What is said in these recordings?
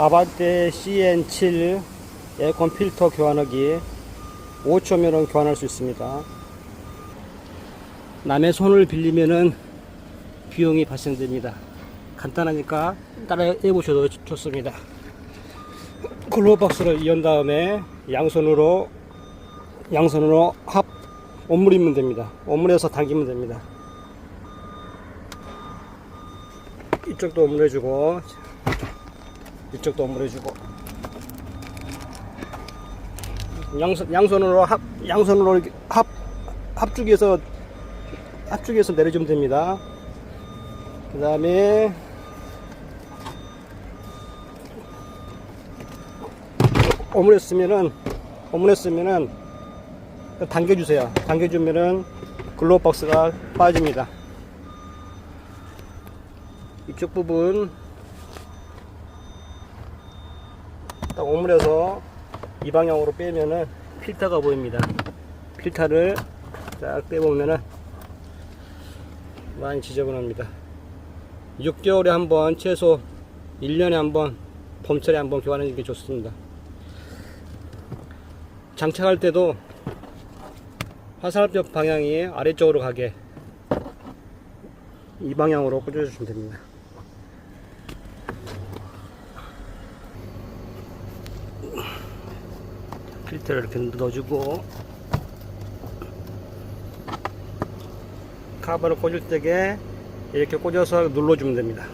아반떼 CN7 에어컨 필터 교환하기 5초면은 교환할 수 있습니다. 남의 손을 빌리면은 비용이 발생됩니다. 간단하니까 따라해 보셔도 좋- 좋습니다. 글로박스를 이은 다음에 양손으로 양손으로 합 오므리면 됩니다. 오므려서 당기면 됩니다. 이쪽도 오므려주고 이쪽도 오므려주고 양손 양손으로 합 양손으로 합 합쪽에서 합쪽에서 내려주면 됩니다. 그 다음에 오므렸으면은 오므렸으면은 당겨주세요. 당겨주면은 글로박스가 빠집니다. 이쪽 부분 딱 오므려서 이 방향으로 빼면은 필터가 보입니다. 필터를 딱 빼보면은 많이 지저분합니다. 6개월에 한 번, 최소 1년에 한 번, 봄철에 한 번 교환하는 게 좋습니다. 장착할 때도 화살표 방향이 아래쪽으로 가게 이 방향으로 꽂아주시면 됩니다. 필터를 이렇게 넣어주고 카바를 꽂을 때에 이렇게 꽂아서 눌러주면 됩니다.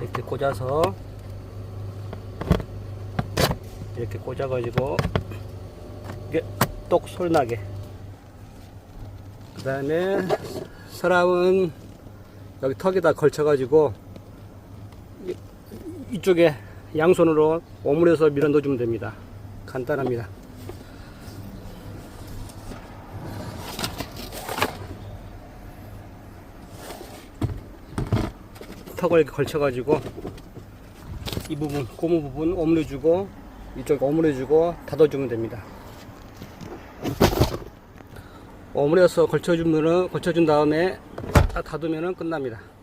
이렇게 꽂아서 이렇게 꽂아 가지고 이게 똑 소리나게 그 다음에 서랍은 여기 턱에다 걸쳐 가지고 이- 이쪽에 양손으로 오므려서 밀어 넣어주면 됩니다. 간단합니다. 턱을 이렇게 걸쳐가지고 이 부분, 고무 부분 오므려주고 이쪽 오므려주고 닫아주면 됩니다. 오므려서 걸쳐주면은 걸쳐준 다음에 딱 닫으면은 끝납니다.